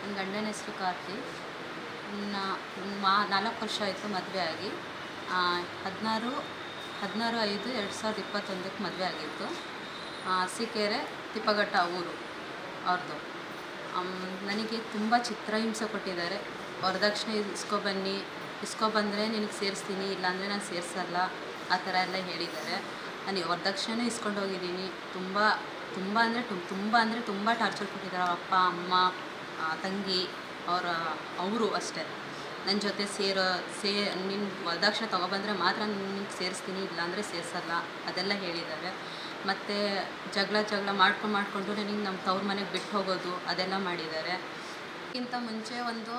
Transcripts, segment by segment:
ನನ್ನ ಗಂಡನ ಹೆಸರು ಕಾರ್ತಿ. ನಾ ಮಾ ನಾಲ್ಕು ವರ್ಷ ಆಯಿತು ಮದುವೆ ಆಗಿ. ಹದಿನಾರು ಹದಿನಾರು ಐದು ಎರಡು ಸಾವಿರದ ಇಪ್ಪತ್ತೊಂದಕ್ಕೆ ಮದುವೆ ಆಗಿತ್ತು. ಆ, ಅರಸೀಕೆರೆ ತಿಪ್ಪಘಟ್ಟ ಊರು ಅವ್ರದ್ದು ನನಗೆ ತುಂಬ ಚಿತ್ರಹಿಂಸೆ ಕೊಟ್ಟಿದ್ದಾರೆ. ವರದಕ್ಷಿಣೆ ಇಸ್ಕೊಬನ್ನಿ ಇಸ್ಕೊಬಂದರೆ ನಿನಗೆ ಸೇರಿಸ್ತೀನಿ ಇಲ್ಲಾಂದರೆ ನಾನು ಸೇರಿಸಲ್ಲ ಆ ಥರ ಎಲ್ಲ ಹೇಳಿದ್ದಾರೆ. ನಾನು ವರದಕ್ಷಿಣೆ ಇಸ್ಕೊಂಡು ಹೋಗಿದ್ದೀನಿ. ತುಂಬ ತುಂಬ ಅಂದರೆ ತುಂಬ ಅಂದರೆ ತುಂಬ ಟಾರ್ಚರ್ ಕೊಟ್ಟಿದ್ದಾರೆ ಅಪ್ಪ ಅಮ್ಮ ತಂಗಿ, ಅವರ, ಅವರು ಅಷ್ಟೇ. ನನ್ನ ಜೊತೆ ಸೇರೋ, ಸೇ ನಿನ್ನ ವರದಕ್ಷಿಣೆ ತೊಗೊಬಂದರೆ ಮಾತ್ರ ನಿನಗೆ ಸೇರಿಸ್ತೀನಿ, ಇಲ್ಲಾಂದರೆ ಸೇರಿಸಲ್ಲ, ಅದೆಲ್ಲ ಹೇಳಿದ್ದಾರೆ ಮತ್ತು ಜಗಳ ಜಗಳ ಮಾಡ್ಕೊಂಡು ಮಾಡಿಕೊಂಡು ನನಗೆ ನಮ್ಮ ತವ್ರ ಮನೆಗೆ ಬಿಟ್ಟು ಹೋಗೋದು, ಅದೆಲ್ಲ ಮಾಡಿದ್ದಾರೆ ಅದಕ್ಕಿಂತ ಮುಂಚೆ ಒಂದು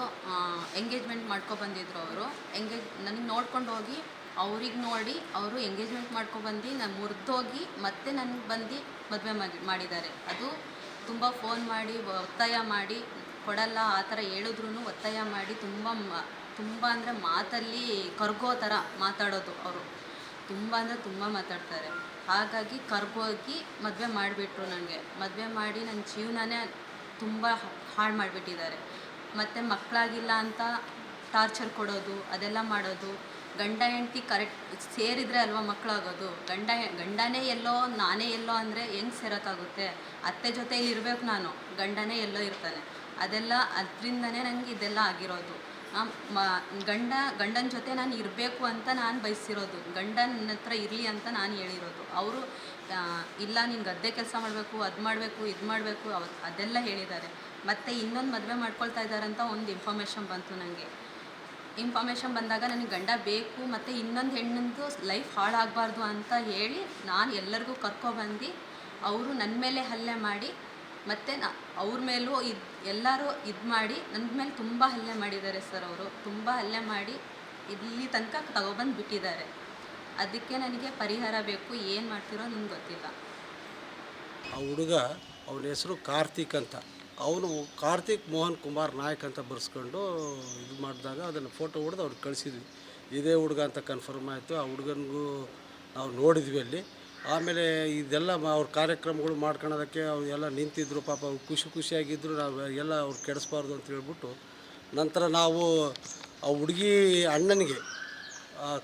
ಎಂಗೇಜ್ಮೆಂಟ್ ಮಾಡ್ಕೊಬಂದಿದ್ರು ಅವರು. ಎಂಗೇಜ್ ನನಗೆ ನೋಡ್ಕೊಂಡು ಹೋಗಿ, ಅವ್ರಿಗೆ ನೋಡಿ, ಅವರು ಎಂಗೇಜ್ಮೆಂಟ್ ಮಾಡ್ಕೊಬಂದು ನಾನು ಮುರಿದೋಗಿ ಮತ್ತೆ ನನಗೆ ಬಂದು ಮದುವೆ ಮಾಡಿದ್ದಾರೆ ಅದು ತುಂಬ ಫೋನ್ ಮಾಡಿ, ಒತ್ತಾಯ ಮಾಡಿ ಕೊಡಲ್ಲ, ಆ ಥರ ಹೇಳಿದ್ರು ಒತ್ತಾಯ ಮಾಡಿ ತುಂಬ ತುಂಬ ಅಂದರೆ ಮಾತಲ್ಲಿ ಕರ್ಗೋ ಥರ ಮಾತಾಡೋದು ಅವರು. ತುಂಬ ಅಂದರೆ ತುಂಬ ಮಾತಾಡ್ತಾರೆ. ಹಾಗಾಗಿ ಕರ್ಗೋಗಿ ಮದುವೆ ಮಾಡಿಬಿಟ್ರು ನನಗೆ ಮದುವೆ ಮಾಡಿ ನನ್ನ ಜೀವನನೇ ತುಂಬ ಹಾಳು ಮಾಡಿಬಿಟ್ಟಿದ್ದಾರೆ. ಮತ್ತು ಮಕ್ಕಳಾಗಿಲ್ಲ ಅಂತ ಟಾರ್ಚರ್ ಕೊಡೋದು, ಅದೆಲ್ಲ ಮಾಡೋದು. ಗಂಡ, ಹೆಂಡತಿ ಕರೆಕ್ಟ್ ಸೇರಿದರೆ ಅಲ್ವಾ ಮಕ್ಕಳಾಗೋದು ಗಂಡ ಗಂಡನೇ ಎಲ್ಲೋ, ನಾನೇ ಎಲ್ಲೋ ಅಂದರೆ ಹೆಂಗೆ ಸೇರೋಕ್ಕಾಗುತ್ತೆ? ಅತ್ತೆ ಜೊತೆಯಲ್ಲಿ ಇರಬೇಕು ನಾನು. ಗಂಡನೇ ಎಲ್ಲೋ ಇರ್ತಾನೆ. ಅದೆಲ್ಲ ಅದರಿಂದನೇ ನನಗೆ ಇದೆಲ್ಲ ಆಗಿರೋದು. ಮ, ಗಂಡ, ಗಂಡನ ಜೊತೆ ನಾನು ಇರಬೇಕು ಅಂತ ನಾನು ಬಯಸಿರೋದು. ಗಂಡನ ಹತ್ರ ಇರಲಿ ಅಂತ ನಾನು ಹೇಳಿರೋದು. ಅವರು ಇಲ್ಲ ನೀನು ಗದ್ದೆ ಕೆಲಸ ಮಾಡಬೇಕು, ಅದು ಮಾಡಬೇಕು, ಇದು ಮಾಡಬೇಕು, ಅವ, ಅದೆಲ್ಲ ಹೇಳಿದ್ದಾರೆ. ಮತ್ತು ಇನ್ನೊಂದು ಮದುವೆ ಮಾಡ್ಕೊಳ್ತಾ ಇದ್ದಾರಂತ ಒಂದು ಇನ್ಫಾರ್ಮೇಷನ್ ಬಂತು ನನಗೆ ಇನ್ಫಾರ್ಮೇಷನ್ ಬಂದಾಗ ನನಗೆ ಗಂಡ ಬೇಕು, ಮತ್ತು ಇನ್ನೊಂದು ಹೆಣ್ಣಿಂದು ಲೈಫ್ ಹಾಳಾಗಬಾರ್ದು ಅಂತ ಹೇಳಿ ನಾನು ಎಲ್ಲರಿಗೂ ಕರ್ಕೊಬಂದು ಅವರು ನನ್ನ ಮೇಲೆ ಹಲ್ಲೆ ಮಾಡಿ ಮತ್ತು ನಾ ಅವ್ರ ಮೇಲೂ ಇದು ಎಲ್ಲರೂ ಇದು ಮಾಡಿ ನನ್ನ ಮೇಲೆ ತುಂಬ ಹಲ್ಲೆ ಮಾಡಿದ್ದಾರೆ ಸರ್ ಅವರು. ತುಂಬ ಹಲ್ಲೆ ಮಾಡಿ ಇಲ್ಲಿ ತನಕ ತಗೊಬಂದು ಬಿಟ್ಟಿದ್ದಾರೆ ಅದಕ್ಕೆ ನನಗೆ ಪರಿಹಾರ ಬೇಕು, ಏನು ಮಾಡ್ತಿರೋ ನನಗೆ ಗೊತ್ತಿಲ್ಲ. ಆ ಹುಡುಗ ಅವನ ಹೆಸರು ಕಾರ್ತಿಕ್ ಅಂತ. ಅವನು ಕಾರ್ತಿಕ್ ಮೋಹನ್ ಕುಮಾರ್ ನಾಯಕ್ ಅಂತ ಬರ್ಸ್ಕೊಂಡು ಇದು ಮಾಡಿದಾಗ ಅದನ್ನು ಫೋಟೋ ಹೊಡೆದು ಅವ್ರಿಗೆ ಕಳಿಸಿದ್ವಿ. ಇದೇ ಹುಡುಗ ಅಂತ ಕನ್ಫರ್ಮ್ ಆಯಿತು. ಆ ಹುಡುಗನಿಗೂ ನಾವು ನೋಡಿದ್ವಿ ಅಲ್ಲಿ. ಆಮೇಲೆ ಇದೆಲ್ಲ ಅವ್ರ ಕಾರ್ಯಕ್ರಮಗಳು ಮಾಡ್ಕೊಳೋದಕ್ಕೆ ಎಲ್ಲ ನಿಂತಿದ್ರು ಪಾಪ, ಅವ್ರು ಖುಷಿ ಖುಷಿಯಾಗಿದ್ದರು ನಾವು ಎಲ್ಲ ಅವ್ರು ಕೆಡಿಸ್ಬಾರ್ದು ಅಂತ ಹೇಳ್ಬಿಟ್ಟು ನಂತರ ನಾವು ಆ ಹುಡುಗಿ ಅಣ್ಣನಿಗೆ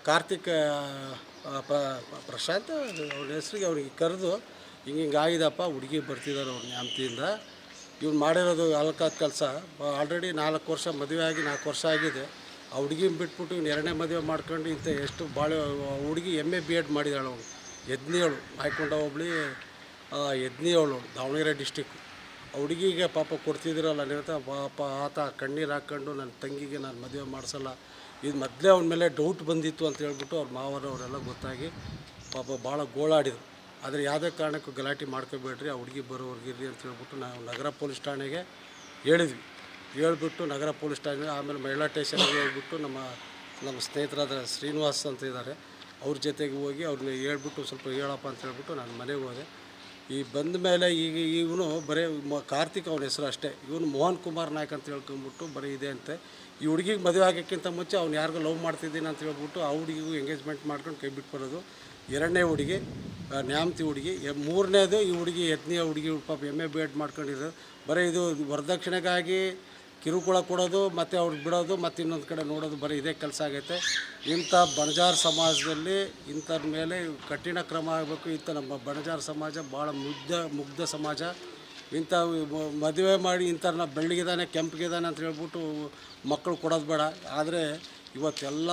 ಕಾರ್ತಿಕ್ ಪ್ರಶಾಂತ್ ಅವ್ರ ಹೆಸ್ರಿಗೆ ಅವ್ರಿಗೆ ಕರೆದು, ಹಿಂಗೆ ಹಿಂಗೆ ಆಗಿದಪ್ಪ, ಹುಡುಗಿ ಬರ್ತಿದ್ದಾರೆ ಅವ್ರ ನ್ಯಾಮತಿಯಿಂದ. ಇವ್ನು ಮಾಡಿರೋದು ಅಲ್ಕಾದ ಕೆಲಸ. ಆಲ್ರೆಡಿ ನಾಲ್ಕು ವರ್ಷ ಮದುವೆ ಆಗಿ, ನಾಲ್ಕು ವರ್ಷ ಆಗಿದೆ. ಆ ಹುಡುಗಿನ ಬಿಟ್ಬಿಟ್ಟು ಇವ್ನು ಎರಡನೇ ಮದುವೆ ಮಾಡ್ಕೊಂಡು ಇಂಥ ಎಷ್ಟು ಭಾಳ ಹುಡುಗಿ ಎಂ ಎ ಬಿ ಎಡ್ ಮಾಡಿದಾಳೆ ಅವನು. ಯದ್ನಿಯಳು ಹಾಯ್ಕೊಂಡ ಹೋಬಳಿ ಯಜ್ಞಿಯವಳು ದಾವಣಗೆರೆ ಡಿಸ್ಟಿಕ್ಕು ಹುಡುಗಿಗೆ ಪಾಪ ಕೊಡ್ತಿದ್ದೀರಲ್ಲ ನಿರತ, ಪಾಪ ಆತ ಕಣ್ಣೀರು ಹಾಕ್ಕೊಂಡು ನನ್ನ ತಂಗಿಗೆ ನಾನು ಮದುವೆ ಮಾಡಿಸಲ್ಲ. ಇದು ಮೊದಲೇ ಅವನ ಮೇಲೆ ಡೌಟ್ ಬಂದಿತ್ತು ಅಂತ ಹೇಳ್ಬಿಟ್ಟು ಅವ್ರ ಮಾವರವರೆಲ್ಲ ಗೊತ್ತಾಗಿ ಪಾಪ ಭಾಳ ಗೋಳಾಡಿದ್ರು. ಆದರೆ ಯಾವುದೇ ಕಾರಣಕ್ಕೂ ಗಲಾಟೆ ಮಾಡ್ಕೋಬೇಡ್ರಿ, ಆ ಹುಡುಗಿ ಬರೋವ್ರಿಗಿರ್ರಿ ಅಂತ ಹೇಳ್ಬಿಟ್ಟು ನಾವು ನಗರ ಪೊಲೀಸ್ ಠಾಣೆಗೆ ಹೇಳಿದ್ವಿ. ಹೇಳ್ಬಿಟ್ಟು ನಗರ ಪೊಲೀಸ್ ಠಾಣೆ ಆಮೇಲೆ ಮಹಿಳಾ ಸ್ಟೇಷನ್ಗೆ ಹೋಗ್ಬಿಟ್ಟು ನಮ್ಮ ನಮ್ಮ ಸ್ನೇಹಿತರಾದ ಶ್ರೀನಿವಾಸ್ ಅಂತ ಇದ್ದಾರೆ ಅವ್ರ ಜೊತೆಗೆ ಹೋಗಿ ಅವ್ರನ್ನ ಹೇಳ್ಬಿಟ್ಟು ಸ್ವಲ್ಪ ಹೇಳಪ್ಪ ಅಂತ ಹೇಳ್ಬಿಟ್ಟು ನಾನು ಮನೆಗೆ ಹೋದೆ. ಈ ಬಂದ ಮೇಲೆ ಈಗ ಇವನು ಬರೀ ಮ ಕಾರ್ತಿಕ್ ಅವನ ಹೆಸರು ಅಷ್ಟೇ. ಇವನು ಮೋಹನ್ ಕುಮಾರ್ ನಾಯಕ್ ಅಂತ ಹೇಳ್ಕೊಂಬಿಟ್ಟು ಬರೀ ಇದೆ ಅಂತೆ. ಈ ಹುಡುಗಿಗೆ ಮದುವೆ ಆಗೋಕ್ಕಿಂತ ಮುಂಚೆ ಅವ್ನು ಯಾರಿಗೂ ಲವ್ ಮಾಡ್ತಿದ್ದೀನಿ ಅಂತ ಹೇಳ್ಬಿಟ್ಟು ಆ ಹುಡುಗಿಗೂ ಎಂಗೇಜ್ಮೆಂಟ್ ಮಾಡ್ಕೊಂಡು ಕೈ ಬಿಟ್ಟು ಬರೋದು. ಎರಡನೇ ಹುಡುಗಿ ನ್ಯಾಮತಿ ಹುಡುಗಿ. ಮೂರನೇದು ಈ ಹುಡುಗಿ ಯತ್ನಿಯ ಹುಡುಗಿ, ಪಾಪ ಎಂ ಎ ಬಿ ಎಡ್ ಮಾಡ್ಕೊಂಡಿರೋದು. ಬರೀ ಇದು ವರದಕ್ಷಿಣೆಗಾಗಿ ಕಿರುಕುಳ ಕೊಡೋದು, ಮತ್ತು ಅವ್ರಿಗೆ ಬಿಡೋದು, ಮತ್ತು ಇನ್ನೊಂದು ಕಡೆ ನೋಡೋದು, ಬರೀ ಇದೇ ಕೆಲಸ ಆಗೈತೆ. ಇಂಥ ಬಣಜಾರ್ ಸಮಾಜದಲ್ಲಿ ಇಂಥರ ಮೇಲೆ ಕಠಿಣ ಕ್ರಮ ಆಗಬೇಕು. ಇಂಥ ನಮ್ಮ ಬಣಜಾರ್ ಸಮಾಜ ಭಾಳ ಮುಗ್ಧ ಮುಗ್ಧ ಸಮಾಜ. ಇಂಥ ಮದುವೆ ಮಾಡಿ ಇಂಥವ್ರನ್ನ ಬೆಳ್ಳಿಗಿದಾನೆ, ಕೆಂಪಗಿದಾನೆ ಅಂತ ಹೇಳ್ಬಿಟ್ಟು ಮಕ್ಕಳು ಕೊಡೋದು ಬೇಡ. ಆದರೆ ಇವತ್ತೆಲ್ಲ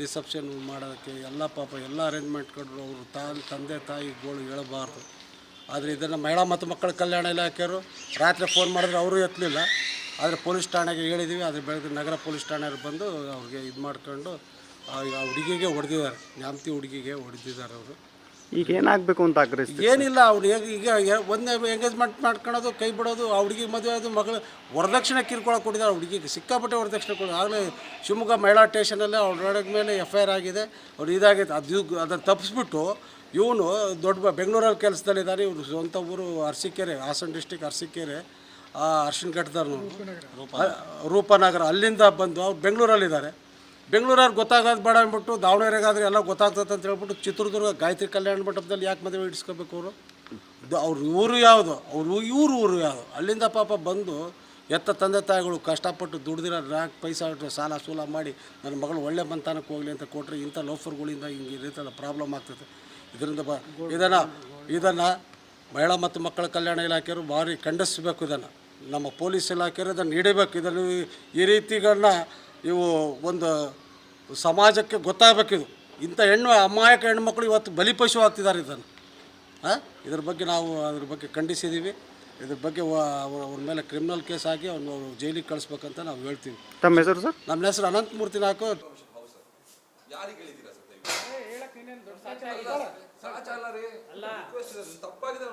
ರಿಸೆಪ್ಷನ್ ಮಾಡೋದಕ್ಕೆ ಎಲ್ಲ ಪಾಪ ಎಲ್ಲ ಅರೇಂಜ್ಮೆಂಟ್ಗಳು ಅವರು ತಾನು ತಂದೆ ತಾಯಿಗಳು ಹೇಳಬಾರ್ದು. ಆದರೆ ಇದನ್ನು ಮಹಿಳಾ ಮತ್ತು ಮಕ್ಕಳ ಕಲ್ಯಾಣ ಇಲಾಖೆಯವರು ರಾತ್ರಿ ಫೋನ್ ಮಾಡಿದ್ರೆ ಅವರು ಎತ್ತಲಿಲ್ಲ. ಆದರೆ ಪೊಲೀಸ್ ಠಾಣೆಗೆ ಹೇಳಿದ್ದೀವಿ ಆದರೆ ಬೆಳಗ್ಗೆ ನಗರ ಪೊಲೀಸ್ ಠಾಣೆಯವ್ರು ಬಂದು ಅವ್ರಿಗೆ ಇದು ಮಾಡ್ಕೊಂಡು ಆ ಹುಡುಗಿಗೆ ಹೊಡೆದಿದ್ದಾರೆ ನ್ಯಾಮತಿ ಹುಡುಗಿಗೆ ಹೊಡೆದಿದ್ದಾರೆ ಅವರು. ಈಗ ಏನಾಗಬೇಕು ಅಂತ ಆಗ್ರಹಿಸ್ತೀವಿ ಏನಿಲ್ಲ ಅವ್ರು ಈಗ ಈಗ ಒಂದೇ ಎಂಗೇಜ್ಮೆಂಟ್ ಮಾಡ್ಕೊಳೋದು ಕೈ ಬಿಡೋದು ಆ ಹುಡುಗಿ ಮದುವೆ ಅದು ಮಗಳು ವರದಕ್ಷಿಣೆ ಕಿರ್ಕೊಳ ಕೊಟ್ಟಿದ್ದಾರೆ ಹುಡುಗಿಗೆ ಸಿಕ್ಕಾಪಟ್ಟೆ ವರದಕ್ಷಿಣೆ ಕೊಡೋದು ಆಗಲೇ ಶಿವಮೊಗ್ಗ ಮಹಿಳಾ ಸ್ಟೇಷನಲ್ಲಿ ಅವ್ರ ಮೇಲೆ ಎಫ್ ಐ ಆರ್ ಆಗಿದೆ ಅವ್ರು ಇದಾಗಿದೆ ಅದು ಅದನ್ನು ತಪ್ಪಿಸ್ಬಿಟ್ಟು ಇವನು ದೊಡ್ಡ ಬೆಂಗಳೂರಲ್ಲಿ ಕೆಲಸದಲ್ಲಿದ್ದಾರೆ ಇವರು ಸ್ವಂತ ಊರು ಅರಸೀಕೆರೆ ಹಾಸನ ಡಿಸ್ಟಿಕ್ ಅರಸೀಕೆರೆ. ಅರ್ಶಿನ ಘಟ್ಟದವ್ರು ರೂಪನಗರ. ಅಲ್ಲಿಂದ ಬಂದು ಅವ್ರು ಬೆಂಗಳೂರಲ್ಲಿದ್ದಾರೆ. ಬೆಂಗಳೂರವ್ರು ಗೊತ್ತಾಗೋದು ಬೇಡ ಅಂದ್ಬಿಟ್ಟು ದಾವಣಗೆರೆಗಾದ್ರೆ ಎಲ್ಲ ಗೊತ್ತಾಗ್ತದೆ ಅಂತ ಹೇಳ್ಬಿಟ್ಟು ಚಿತ್ರದುರ್ಗ ಗಾಯತ್ರಿ ಕಲ್ಯಾಣ ಮಂಟಪದಲ್ಲಿ ಯಾಕೆ ಮದುವೆ ಇಡಿಸ್ಕೋಬೇಕು ಅವರು? ಅವ್ರ ಊರು ಯಾವುದು? ಅವ್ರ ಇವರು ಊರು ಯಾವುದು? ಅಲ್ಲಿಂದ ಪಾಪ ಬಂದು ಎತ್ತ ತಂದೆ ತಾಯಿಗಳು ಕಷ್ಟಪಟ್ಟು ದುಡ್ದಿರೋ ನಾಲ್ಕು ಪೈಸಾ ಸಾಲ ಸೂಲ ಮಾಡಿ ನನ್ನ ಮಗಳು ಒಳ್ಳೆ ಮಂತಾನಕ್ಕೆ ಹೋಗಲಿ ಅಂತ ಕೊಟ್ಟರೆ ಇಂಥ ಲೋಫರ್ಗಳಿಂದ ಹಿಂಗೆ ಈ ರೀತಿಯೆಲ್ಲ ಪ್ರಾಬ್ಲಮ್ ಆಗ್ತದೆ. ಇದರಿಂದ ಬ ಇದನ್ನು ಇದನ್ನು ಮಹಿಳಾ ಮತ್ತು ಮಕ್ಕಳ ಕಲ್ಯಾಣ ಇಲಾಖೆಯವರು ಭಾರಿ ಖಂಡಿಸಬೇಕು ಇದನ್ನು. ನಮ್ಮ ಪೊಲೀಸ್ ಇಲಾಖೆಯವರು ಅದನ್ನು ಹಿಡಿಬೇಕು ಇದನ್ನು ಈ- ರೀತಿಗಳನ್ನ ಇವು ಒಂದು ಸಮಾಜಕ್ಕೆ ಗೊತ್ತಾಗಬೇಕಿದು ಇಂಥ ಹೆಣ್ಣು ಅಮಾಯಕ ಹೆಣ್ಮಕ್ಳು ಇವತ್ತು ಬಲಿಪಶು ಆಗ್ತಿದ್ದಾರೆ ಇದನ್ನು. ಹಾಂ ಇದ್ರ ಬಗ್ಗೆ ನಾವು ಅದ್ರ ಬಗ್ಗೆ ಖಂಡಿಸಿದ್ದೀವಿ. ಇದ್ರ ಬಗ್ಗೆ ವ- ಅವ್ರ ಅವ್ರ ಮೇಲೆ ಕ್ರಿಮಿನಲ್ ಕೇಸ್ ಹಾಕಿ ಅವ್ರು ಜೈಲಿಗೆ ಕಳಿಸ್ಬೇಕಂತ ನಾವು ಹೇಳ್ತೀವಿ. ತಮ್ಮ ಹೆಸರು ಸರ್? ನಮ್ಮ ಹೆಸರು ಅನಂತಮೂರ್ತಿ ನಾಯ್ಕು. ತಪ್ಪಾಗಿದೆ